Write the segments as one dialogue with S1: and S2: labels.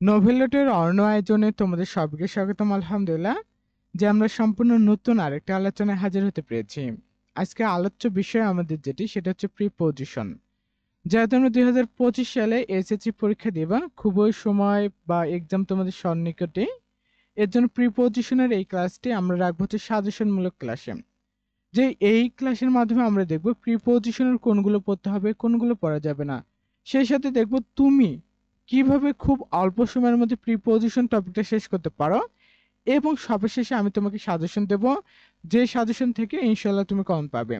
S1: নোভেলটের অর্ণ আয়োজনে তোমাদের সবাইকে স্বাগতম, আলহামদুলিল্লাহ। যে আমরা সম্পূর্ণ নতুন আরেকটা আলোচনায় হাজির হতে পেরেছি। আজকে আলোচ্য বিষয় আমাদের যেটি, সেটা হচ্ছে প্রিপোজিশন যারা তোমরা দুই হাজার পঁচিশ সালে এসএসসি পরীক্ষা দিবা, খুবই সময় বা এক্সাম তোমাদের সন্নিকটে। এর জন্য প্রিপোজিশনের এই ক্লাসটি আমরা রাখব হচ্ছে সাজেশনমূলক ক্লাসে যে এই ক্লাসের মাধ্যমে আমরা দেখব প্রিপোজিশনের কোনগুলো পড়তে হবে, কোনগুলো পড়া যাবে না। সেই সাথে দেখব তুমি কীভাবে খুব অল্প সময়ের মধ্যে প্রিপোজিশন টপিকটা শেষ করতে পারো? এবং সর্বশেষে আমি তোমাকে সাজেশন দেব, যে সাজেশন থেকে ইনশাল্লাহ তুমি কম পাবে।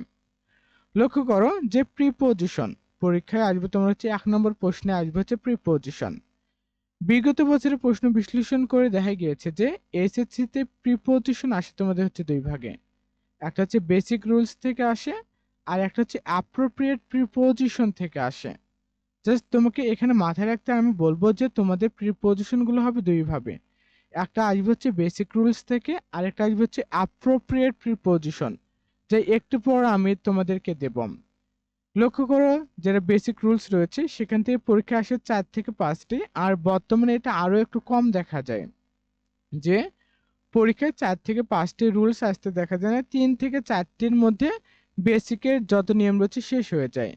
S1: লক্ষ্য করো যে প্রিপোজিশন পরীক্ষায় আসবে তোমার হচ্ছে এক নম্বর প্রশ্নে আসবে হচ্ছে প্রিপোজিশন বিগত বছরের প্রশ্ন বিশ্লেষণ করে দেখা গিয়েছে যে এসএসসিতে প্রিপোজিশন আসে তোমাদের হচ্ছে দুই ভাগে। একটা হচ্ছে বেসিক রুলস থেকে আসে, আর একটা হচ্ছে অ্যাপ্রোপ্রিয়েট প্রিপোজিশন থেকে আসে। জাস্ট তোমাকে এখানে মাথায় রাখতে আমি বলব যে তোমাদের প্রিপোজিশনগুলো হবে দুইভাবে। একটা আসবে হচ্ছে বেসিক রুলস থেকে আর একটা আসবে হচ্ছে অ্যাপ্রোপ্রিয়েট প্রিপোজিশন যে একটু পর আমি তোমাদেরকে দেব। লক্ষ্য করো, যারা বেসিক রুলস রয়েছে, সেখান থেকে পরীক্ষা আসে চার থেকে পাঁচটি, আর বর্তমানে এটা আরও একটু কম দেখা যায়। যে পরীক্ষায় চার থেকে পাঁচটি রুলস আসতে দেখা যায় না, তিন থেকে চারটির মধ্যে বেসিকের যত নিয়ম রয়েছে শেষ হয়ে যায়।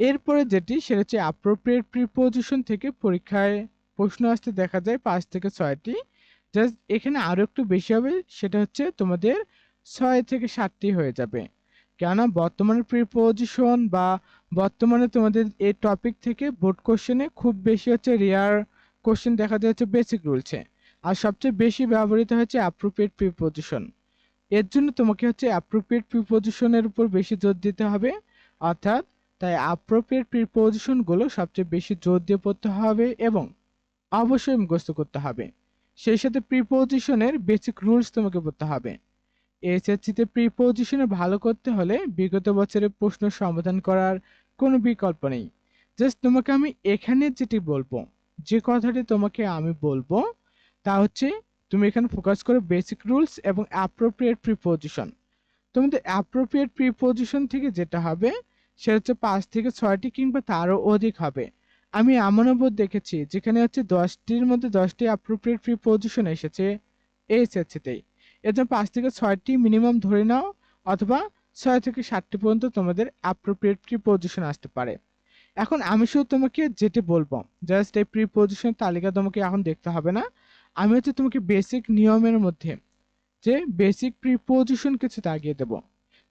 S1: এরপরে যেটি, সেটা হচ্ছে অ্যাপ্রোপ্রিয়েট প্রিপোজিশন থেকে পরীক্ষায় প্রশ্ন আসতে দেখা যায় পাঁচ থেকে ছয়টি। জাস্ট এখানে আরও একটু বেশি হবে, সেটা হচ্ছে তোমাদের ছয় থেকে সাতটি হয়ে যাবে। কেননা বর্তমানে প্রিপোজিশন বা বর্তমানে তোমাদের এই টপিক থেকে বোর্ড কোশ্চেনে খুব বেশি হচ্ছে রেয়ার কোশ্চেন দেখা যায় হচ্ছে বেসিক রুলসে আর সবচেয়ে বেশি ব্যবহৃত হচ্ছে অ্যাপ্রোপ্রিয়েট প্রিপোজিশন এর জন্য তোমাকে হচ্ছে অ্যাপ্রোপ্রিয়েট প্রিপোজিশনের উপর বেশি জোর দিতে হবে। অর্থাৎ তাই অ্যাপ্রোপ্রিয়েট প্রিপোজিশনগুলো সবচেয়ে বেশি জোর দিয়ে পড়তে হবে এবং অবশ্যই মুখস্থ করতে হবে। সেই সাথে প্রিপোজিশনের বেসিক রুলস তোমাকে পড়তে হবে। এসএসসিতে প্রিপোজিশনে ভালো করতে হলে বিগত বছরের প্রশ্ন সমাধান করার কোনো বিকল্প নেই। জাস্ট তোমাকে আমি এখানে যেটি বলব, যে কথাটি তোমাকে আমি বলব, তা হচ্ছে তুমি এখানে ফোকাস করো বেসিক রুলস এবং অ্যাপ্রোপ্রিয়েট প্রিপোজিশন তোমাদের অ্যাপ্রোপ্রিয়েট প্রিপোজিশন থেকে যেটা হবে সেটা হচ্ছে পাঁচ থেকে ছয়টি কিংবা তারও অধিক হবে। আমি এমনও বোধ দেখেছি, যেখানে হচ্ছে দশটির মধ্যে দশটি অ্যাপ্রোপ্রিয়েট প্রিপোজিশন এসেছে এসএসসিতেই এর জন্য পাঁচ থেকে ছয়টি মিনিমাম ধরে নাও, অথবা ছয় থেকে সাতটি পর্যন্ত তোমাদের অ্যাপ্রোপ্রিয়েট প্রিপোজিশন আসতে পারে। এখন আমি শুধু তোমাকে যেটি বলব জাস্ট এই প্রিপোজিশন তালিকা তোমাকে এখন দেখতে হবে না। আমি হচ্ছে তোমাকে বেসিক নিয়মের মধ্যে যে বেসিক প্রিপোজিশন কিছু দাগিয়ে দেবো।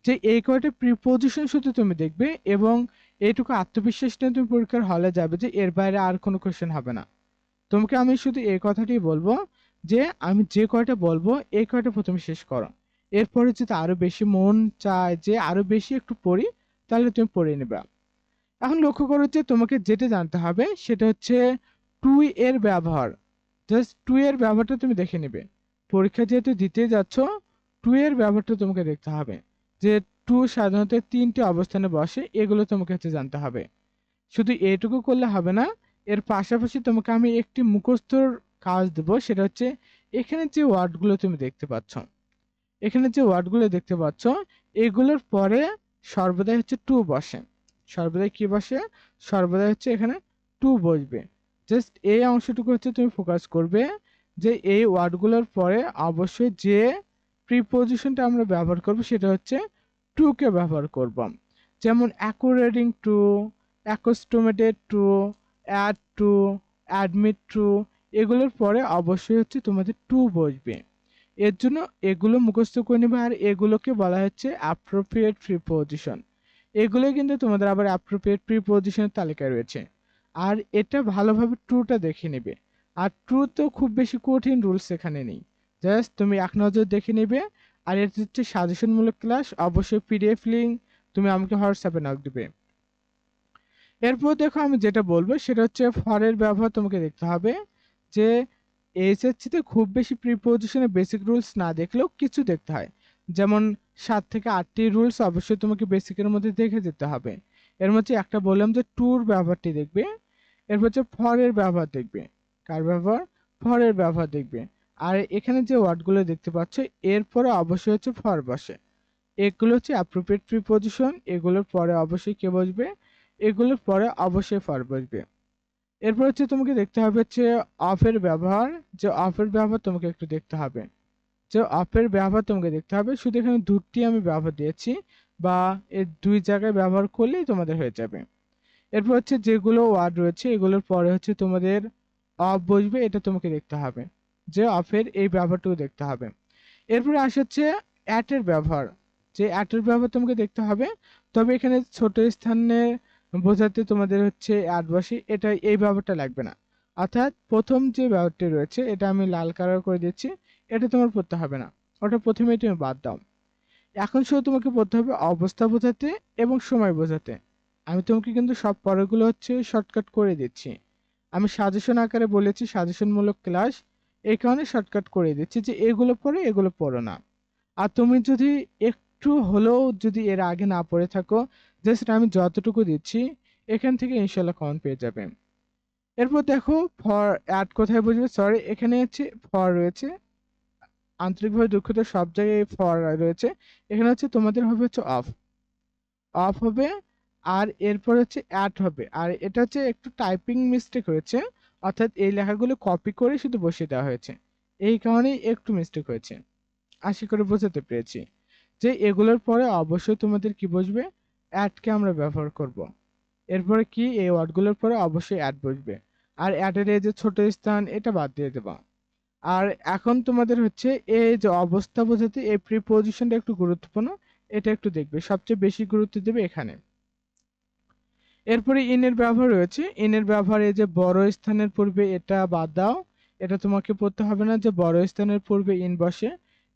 S1: যে এই কয়টা প্রিপোজিশন শুধু তুমি দেখবে এবং এইটুকু আত্মবিশ্বাস নিয়ে তুমি পরীক্ষার হলে যাবে যে এর বাইরে আর কোনো কোশ্চেন হবে না। তোমাকে আমি শুধু এই কথাটাই বলব যে আমি যে কয়টা বলব এই কয়টা প্রথমে শেষ করো। এরপরে যদি আরও বেশি মন চায় যে আরও বেশি একটু পড়ি, তাহলে তুমি পড়ে নেবে। এখন লক্ষ্য করো যে তোমাকে যেটা জানতে হবে সেটা হচ্ছে টু এর ব্যবহার। জাস্ট টু এর ব্যবহারটা তুমি দেখে নেবে। পরীক্ষা যেহেতু দিতে যাচ্ছ টু এর ব্যবহারটা তোমাকে দেখতে হবে। যে টু সাধারণত তিনটি অবস্থানে বসে, এগুলো তোমাকে হচ্ছে জানতে হবে। শুধু এইটুকু করলে হবে না, এর পাশাপাশি তোমাকে আমি একটি মুখস্থর কাজ দেব, সেটা হচ্ছে এখানে যে ওয়ার্ডগুলো তুমি দেখতে পাচ্ছ। এখানে যে ওয়ার্ডগুলো দেখতে পাচ্ছ, এগুলোর পরে সর্বদাই হচ্ছে টু বসে। সর্বদাই কি বসে? সর্বদাই হচ্ছে এখানে টু বসবে। জাস্ট এই অংশটুকু হচ্ছে তুমি ফোকাস করবে যে এই ওয়ার্ডগুলোর পরে অবশ্যই যে প্রিপোজিশনটা আমরা ব্যবহার করব, সেটা হচ্ছে টুকে ব্যবহার করব। যেমন according to accustomed to add to admit to এগুলোর পরে অবশ্যই হচ্ছে তোমাদের টু বসবে। এর জন্য এগুলো মুখস্থ করে নেবে আর এগুলোকে বলা হচ্ছে অ্যাপ্রোপ্রিয়েট প্রিপোজিশন এগুলো কিন্তু তোমাদের আবার অ্যাপ্রোপ্রিয়েট প্রিপোজিশনের তালিকায় রয়েছে। আর এটা ভালোভাবে ট্রুটা দেখে নেবে। আর ট্রু তো খুব বেশি কঠিন রুলস এখানে নেই। জাস্ট তুমি এক নজর দেখে নেবে। আর এটা হচ্ছে সাজেশনমূলক ক্লাস অবশ্যই পিডিএফ লিঙ্ক তুমি আমাকে হোয়াটসঅ্যাপে নক দিবে। এরপর দেখো আমি যেটা বলব, সেটা হচ্ছে ফরের ব্যবহার তোমাকে দেখতে হবে, যে এইচএসসিতে খুব বেশি প্রিপোজিশনে বেসিক রুলস না দেখলেও কিছু দেখতে হয়। যেমন সাত থেকে আটটি রুলস অবশ্যই তোমাকে বেসিকের মধ্যে দেখে যেতে হবে। এর মধ্যে একটা বললাম যে ট্যুর ব্যবহারটি দেখবে, এরপর হচ্ছে ফরের ব্যবহার দেখবে। কার ব্যবহার? ফরের ব্যবহার দেখবে। আর এখানে যে ওয়ার্ডগুলো দেখতে পাচ্ছ, এরপরে অবশ্যই হচ্ছে ফর বসে। এগুলো হচ্ছে অ্যাপ্রোপ্রিয়েট প্রিপোজিশন এগুলোর পরে অবশ্যই কে বসবে? এগুলোর পরে অবশ্যই ফর বসবে। এরপর হচ্ছে তোমাকে দেখতে হবে হচ্ছে অফের ব্যবহার। যে অফের ব্যবহার তোমাকে একটু দেখতে হবে। যে অফের ব্যবহার তোমাকে দেখতে হবে, শুধু এখানে দুটি আমি ব্যবহার দিয়েছি বা এর দুই জায়গায় ব্যবহার করলেই তোমাদের হয়ে যাবে। এরপর হচ্ছে যেগুলো ওয়ার্ড রয়েছে, এগুলোর পরে হচ্ছে তোমাদের অফ বসবে, এটা তোমাকে দেখতে হবে। যে অফের এই ব্যবহারটুকু দেখতে হবে। এরপরে আসে হচ্ছে অ্যাটের ব্যবহার। যে অ্যাটের ব্যবহার তোমাকে দেখতে হবে। তবে এখানে ছোট স্থানে বোঝাতে তোমাদের হচ্ছে অ্যাড বসে, এটা এই ব্যবহারটা লাগবে না। অর্থাৎ প্রথম যে ব্যবহারটি রয়েছে, এটা আমি লাল কালার করে দিচ্ছি, এটা তোমার পড়তে হবে না। ওটা প্রথমেই তুমি বাদ দাও। এখন শুধু তোমাকে পড়তে হবে অবস্থা বোঝাতে এবং সময় বোঝাতে। আমি তোমাকে কিন্তু সব পরেরগুলো হচ্ছে শর্টকাট করে দিচ্ছি। আমি সাজেশন আকারে বলেছি সাজেশনমূলক ক্লাস এই কারণে শর্টকাট করে দিচ্ছি যে এগুলো পড়ে, এগুলো পড়ো না। আর তুমি যদি একটু হলেও যদি এর আগে না পড়ে থাকো জাস্ট আমি যতটুকু দিচ্ছি, এখান থেকে ইনশাল্লাহ কমন পেয়ে যাবে। এরপর দেখো ফর অ্যাড কোথায় বুঝবে সরি এখানে হচ্ছে ফর রয়েছে। আন্তরিকভাবে দুঃখিত, সব জায়গায় ফর রয়েছে। এখানে হচ্ছে তোমাদের হবে হচ্ছে অফ অফ হবে, আর এরপর হচ্ছে অ্যাড হবে। আর এটা হচ্ছে একটু টাইপিং মিস্টেক হয়েছে। অর্থাৎ এই লেখাগুলো কপি করে শুধু বসিয়ে দেওয়া হয়েছে। এই কারণেই একটু মিস্টেক হয়েছে। আশা করে বোঝাতে পেরেছি যে এগুলোর পরে অবশ্যই তোমাদের কি বসবে? অ্যাডকে আমরা ব্যবহার করব। এরপরে কি এই ওয়ার্ডগুলোর পরে অবশ্যই অ্যাড বসবে। আর অ্যাডের এই যে ছোট স্থান, এটা বাদ দিয়ে দেবা। আর এখন তোমাদের হচ্ছে এই যে অবস্থা বোঝাতে এই প্রিপোজিশনটা একটু গুরুত্বপূর্ণ, এটা একটু দেখবে। সবচেয়ে বেশি গুরুত্ব দেবে এখানে। এরপরে ইনের ব্যবহার রয়েছে। ইনের ব্যবহার যে বড় স্থানের পূর্বে এটা বাদ দাও। এটা তোমাকে পড়তে হবে না যে বড় স্থানের পূর্বে ইন বসে।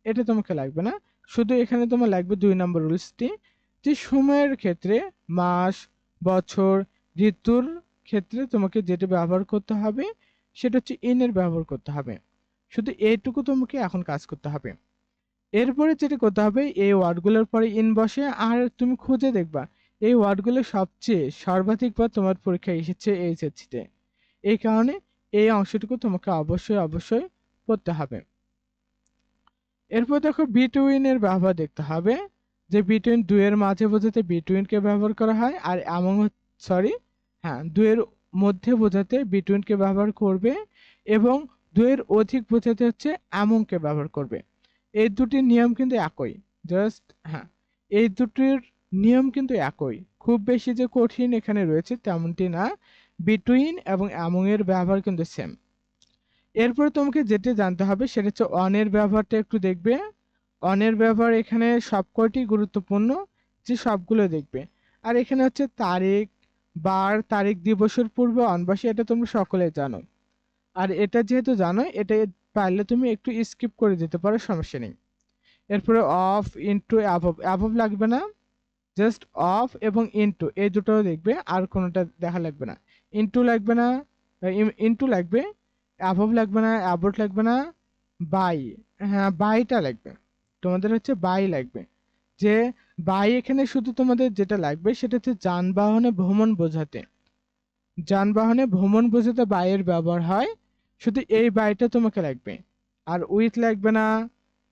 S1: এটা তোমাকে লাগবে না। শুধু এখানে তোমার লাগবে দুই নম্বর রুলসটি যে সময়ের ক্ষেত্রে মাস, বছর, ঋতুর ক্ষেত্রে তোমাকে যেটা ব্যবহার করতে হবে, সেটা হচ্ছে ইনের ব্যবহার করতে হবে। শুধু এইটুকু তোমাকে এখন কাজ করতে হবে। এরপরে যেটা করতে হবে, এই ওয়ার্ডগুলোর পরে ইন বসে। আর তুমি খুঁজে দেখবা এই ওয়ার্ডগুলো সবচেয়ে সর্বাধিকবার তোমার পরীক্ষায় এসেছে এইচএসসিতে। এই কারণে এই অংশটুকু তোমাকে অবশ্যই অবশ্যই পড়তে হবে। এরপর দেখো বিটুইন এর ব্যবহার দেখতে হবে। যে বিটুইন দুইয়ের মাঝে বোঝাতে বিটুইনকে ব্যবহার করা হয় আর এমন সরি হ্যাঁ দুইয়ের মধ্যে বোঝাতে বিটুইনকে ব্যবহার করবে এবং দুইয়ের অধিক বোঝাতে হচ্ছে এমনকে ব্যবহার করবে। এই দুটির নিয়ম কিন্তু একই। জাস্ট হ্যাঁ এই দুটির নিয়ম কিন্তু একই। খুব বেশি যে কঠিন এখানে রয়েছে তেমনটি না। বিটুইন এবং অ্যামং এর ব্যবহার কিন্তু সেম এরপরে তোমাকে যেটা জানতে হবে সেটা হচ্ছে অনের ব্যবহারটা একটু দেখবে। অনের ব্যবহার এখানে সবকটি গুরুত্বপূর্ণ? যে সবগুলো দেখবে। আর এখানে হচ্ছে তারিখ, বার, তারিখ দিবসের পূর্বে অনবাসী, এটা তোমরা সকলে জানো। আর এটা যেহেতু জানো, এটা পারলে তুমি একটু স্কিপ করে দিতে পারো, সমস্যা নেই। এরপরে অফ ইনটু অ্যাভব অ্যাভব লাগবে না। জাস্ট অফ এবং ইনটু এই দুটো দেখবে, আর কোনোটা দেখা লাগবে না। ইনটু লাগবে না ইনটু লাগবে অ্যাভব লাগবে না অ্যাবোট লাগবে না বাই হ্যাঁ বাইটা লাগবে। তোমাদের হচ্ছে বাই লাগবে। যে বাই এখানে শুধু তোমাদের যেটা লাগবে, সেটা হচ্ছে যানবাহনে ভ্রমণ বোঝাতে। যানবাহনে ভ্রমণ বোঝাতে বাইয়ের ব্যবহার হয়, শুধু এই বাইটা তোমাকে লাগবে। আর উইথ লাগবে না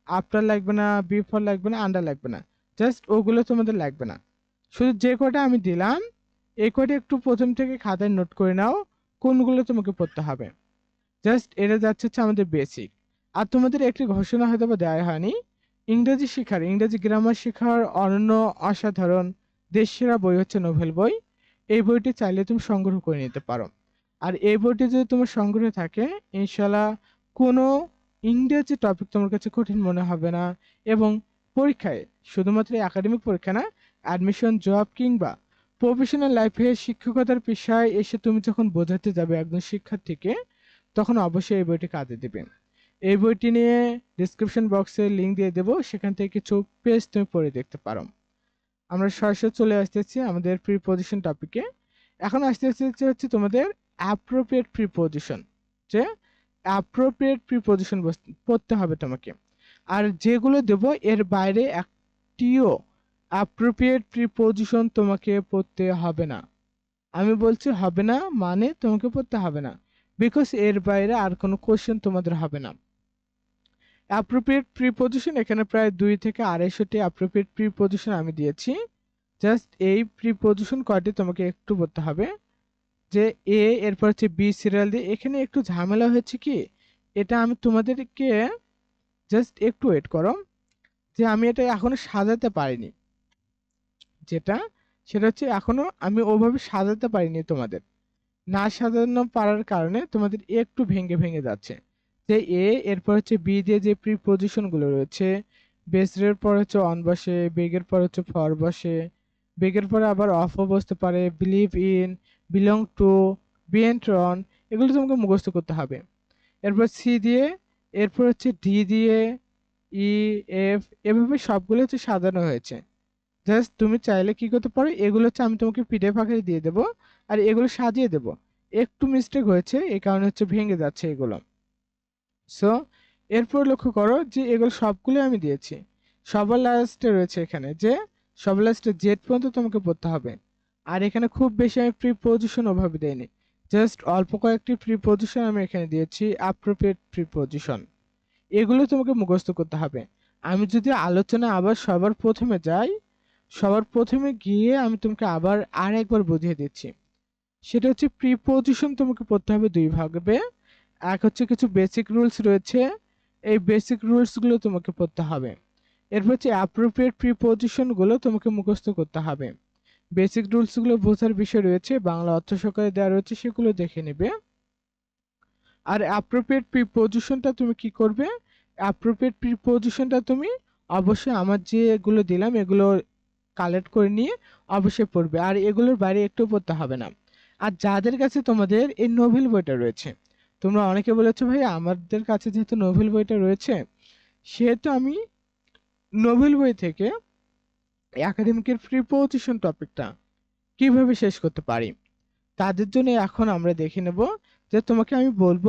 S1: আফটার লাগবে না বিফোর লাগবে না আন্ডার লাগবে না। জাস্ট ওগুলো তোমাদের লাগবে না। শুধু যে কটা আমি দিলাম, এই কটা একটু প্রথম থেকে খাতায় নোট করে নাও, কোনগুলো তোমাকে পড়তে হবে। জাস্ট এটা যাচ্ছে হচ্ছে আমাদের বেসিক আর তোমাদের একটি ঘোষণা হয়তো বা দেওয়া হয়নি। ইংরেজি শেখার, ইংরেজি গ্রামার শেখার অনন্য অসাধারণ দেশসেরা বই হচ্ছে নোভেল বই। এই বইটি চাইলে তুমি সংগ্রহ করে নিতে পারো। আর এই বইটি যদি তোমার সংগ্রহে থাকে ইনশাল্লাহ কোনো ইংরেজি টপিক তোমার কাছে কঠিন মনে হবে না এবং পরীক্ষায়, শুধুমাত্র একাডেমিক পরীক্ষা না অ্যাডমিশন জব কিংবা প্রফেশনাল লাইফে শিক্ষকতার পেশায় এসে তুমি যখন বোঝাতে যাবে একজন শিক্ষার্থীকে, তখন অবশ্যই এই বইটি কাজে দেবে। এই বইটি নিয়ে ডিসক্রিপশন বক্সে লিঙ্ক দিয়ে দেবো, সেখান থেকে কিছু পেজ তুমি পড়ে দেখতে পারো। আমরা সরাসরি চলে আসতেছি আমাদের প্রিপোজিশন টপিকে এখন আসতে আসতে হচ্ছে তোমাদের অ্যাপ্রোপ্রিয়েট প্রিপোজিশন যে অ্যাপ্রোপ্রিয়েট প্রিপোজিশন পড়তে হবে তোমাকে। আর যেগুলো দেব, এর বাইরে একটিও অ্যাপ্রোপ্রিয়েট প্রিপোজিশন তোমাকে পড়তে হবে না। আমি বলছি হবে না মানে তোমাকে পড়তে হবে না। বিকজ এর বাইরে আর কোনো কোশ্চেন তোমাদের হবে না। অ্যাপ্রোপ্রিয়েট প্রিপোজিশন এখানে প্রায় দুই থেকে আড়াইশোটি অ্যাপ্রোপ্রিয়েট প্রিপোজিশন আমি দিয়েছি। জাস্ট এই প্রিপোজিশন কয়টি তোমাকে একটু বলতে হবে। যে এ এরপর হচ্ছে বি সিরিয়াল দিয়ে। এখানে একটু ঝামেলা হয়েছে কি? এটা আমি তোমাদেরকে জাস্ট একটু ওয়েট করো, যে আমি এটা এখনও সাজাতে পারিনি। যেটা, সেটা হচ্ছে এখনও আমি ওভাবে সাজাতে পারিনি তোমাদের। না সাজানো পারার কারণে তোমাদের একটু ভেঙে ভেঙে যাচ্ছে। যে এ এরপর হচ্ছে বি দিয়ে যে প্রিপোজিশনগুলো রয়েছে বেসরের পর হচ্ছে অন বসে, বেগের পর হচ্ছে ফর বসে, বেগের পরে আবার অফও বসতে পারে বিলিভ ইন বিলং টু বিএন্ট্রন এগুলো তোমাকে মুখস্থ করতে হবে। এরপর সি দিয়ে এরপর হচ্ছে ডি দিয়ে ই এফ এভাবে সবগুলো হচ্ছে সাজানো হয়েছে। জাস্ট তুমি চাইলে কি করতে পারো, এগুলো হচ্ছে আমি তোমাকে পিডিএফ আকারে দিয়ে দেবো আর এগুলো সাজিয়ে দেবো। একটু মিস্টেক হয়েছে এই কারণে হচ্ছে ভেঙে যাচ্ছে এগুলো। সো এরপর লক্ষ্য করো যে এগুলো সবগুলো আমি দিয়েছি। সবার লাস্টে রয়েছে এখানে যে, সবার লাস্টে জেড পর্যন্ত তোমাকে পড়তে হবে। আর এখানে খুব বেশি আমি প্রি পজিশন ওভাবে দেইনি। জাস্ট অল্প কয়েকটি প্রিপোজিশন আমি এখানে দিয়েছি অ্যাপ্রোপ্রিয়েট প্রিপোজিশন এগুলো তোমাকে মুখস্থ করতে হবে। আমি যদি আলোচনা আবার সবার প্রথমে যাই, সবার প্রথমে গিয়ে আমি তোমাকে আবার আর একবার বুঝিয়ে দিচ্ছি। সেটা হচ্ছে প্রিপোজিশন তোমাকে পড়তে হবে দুই ভাগে এক হচ্ছে কিছু বেসিক রুলস রয়েছে, এই বেসিক রুলসগুলো তোমাকে পড়তে হবে। এরপর হচ্ছে অ্যাপ্রোপ্রিয়েট প্রিপোজিশনগুলো তোমাকে মুখস্থ করতে হবে। বেসিক রুলসগুলো বোঝার বিষয় রয়েছে, বাংলা অর্থ সহকারে দেওয়া রয়েছে, সেগুলো দেখে নেবে। আর অ্যাপ্রোপ্রিয়েট প্রিপোজিশনটা তুমি কি করবে? অ্যাপ্রোপ্রিয়েট প্রিপোজিশনটা তুমি অবশ্যই আমার যে এগুলো দিলাম, এগুলো কালেক্ট করে নিয়ে অবশ্যই পড়বে। আর এগুলোর বাইরে একটু পড়তে হবে না। আর যাদের কাছে তোমাদের এই নোভেল বইটা রয়েছে, তোমরা অনেকে বলেছ, ভাই, আমাদের কাছে যেহেতু নোভেল বইটা রয়েছে, সেহেতু আমি নোভেল বই থেকে একাডেমিকের প্রিপোজিশন টপিকটা কীভাবে শেষ করতে পারি? তাদের জন্য এখন আমরা দেখে নেব যে তোমাকে আমি বলব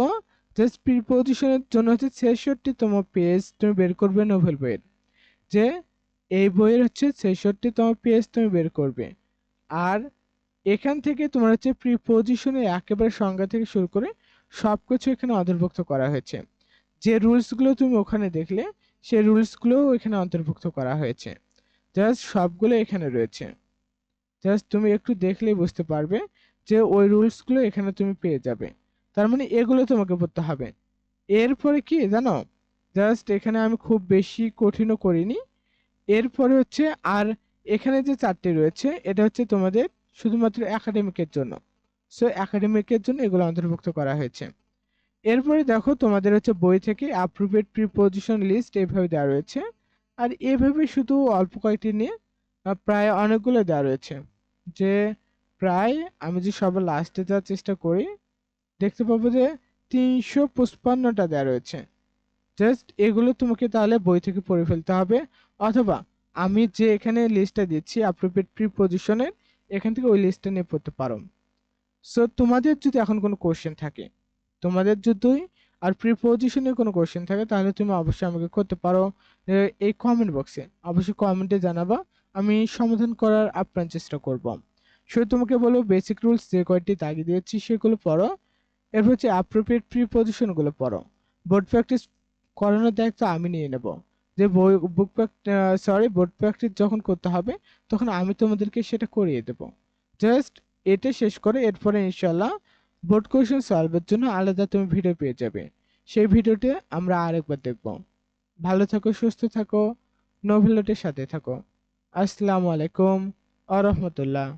S1: জাস্ট প্রিপোজিশনের জন্য হচ্ছে ছেষট্টিতম পেজ তুমি বের করবে নোভেল বইয়ের। যে এই বইয়ের হচ্ছে ছেষট্টিতম পেজ তুমি বের করবে। আর এখান থেকে তোমার হচ্ছে প্রিপোজিশনের একেবারে সংজ্ঞা থেকে শুরু করে সব কিছু এখানে অন্তর্ভুক্ত করা হয়েছে। যে রুলসগুলো তুমি ওখানে দেখলে, সেই রুলসগুলোও এখানে অন্তর্ভুক্ত করা হয়েছে। জাস্ট সবগুলো এখানে রয়েছে। জাস্ট তুমি একটু দেখলেই বুঝতে পারবে যে ওই রুলসগুলো এখানে তুমি পেয়ে যাবে। তার মানে এগুলো তোমাকে পড়তে হবে। এরপরে কি জানো? জাস্ট এখানে আমি খুব বেশি কঠিনও করিনি। এরপরে হচ্ছে আর এখানে যে চারটি রয়েছে, এটা হচ্ছে তোমাদের শুধুমাত্র একাডেমিকের জন্য। সো একাডেমিকের জন্য এগুলো অন্তর্ভুক্ত করা হয়েছে। এরপরে দেখো তোমাদের হচ্ছে বই থেকে অ্যাপ্রোপ্রিয়েট প্রিপোজিশন লিস্ট এইভাবে দেওয়া রয়েছে। আর এভাবে শুধু অল্প কয়েকটি নিয়ে প্রায় অনেকগুলো দেওয়া রয়েছে। যে প্রায় আমি যে সবার লাস্টে যাওয়ার চেষ্টা করি, দেখতে পাবো যে তিনশো পঁচপান্নটা দেওয়া রয়েছে। জাস্ট এগুলো তোমাকে তাহলে বই থেকে পড়ে ফেলতে হবে, অথবা আমি যে এখানে লিস্টটা দিচ্ছি অ্যাপ্রোপ্রিয়েট প্রিপোজিশনের এখান থেকে ওই লিস্টটা নিয়ে পড়তে পারো। সো তোমাদের যদি এখন কোনো কোশ্চেন থাকে, তোমাদের যদি আর প্রিপোজিশনের কোনো কোশ্চেন থাকে, তাহলে তুমি অবশ্যই আমাকে করতে পারো। এই কমেন্ট বক্সে অবশ্যই কমেন্টে জানাবা, আমি সমাধান করার আপ্রাণ চেষ্টা করব। শুধু তোমাকে বলব বেসিক রুলস যে কয়টি দাগিয়ে দিয়েছি সেগুলো পড়ো। এরপর হচ্ছে অ্যাপ্রোপ্রিয়েট প্রিপোজিশনগুলো পড়ো। বোর্ড প্র্যাকটিস করানোর দায়িত্ব আমি নিয়ে নেব। যে বই বুক সরি বোর্ড প্র্যাকটিস যখন করতে হবে, তখন আমি তোমাদেরকে সেটা করিয়ে দেব। জাস্ট এটা শেষ করে এরপরে ইনশাল্লাহ বোর্ড কোয়েশন সলভের জন্য আলাদা তুমি ভিডিও পেয়ে যাবে। সেই ভিডিওতে আমরা আরেকবার দেখব। ভালো থাকো সুস্থ থাকো নোভেলটের সাথে থাকো। আসসালামু আলাইকুম আ রহমতুল্লাহ।